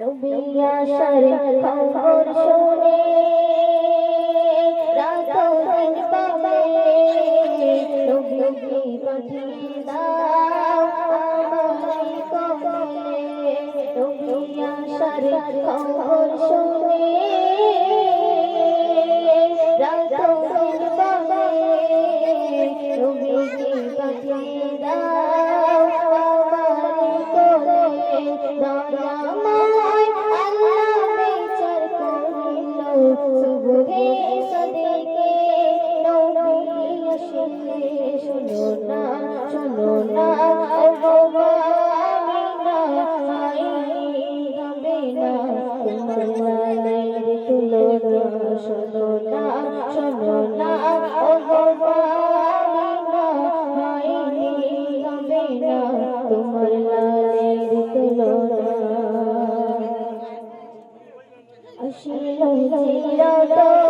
নবিয়াশার খবর শুনে রাত দিন পাবে নবী পাঠিয়ে দাও আমায় কবলে নবিয়াশার খবর শুনে খুশি চিরতরে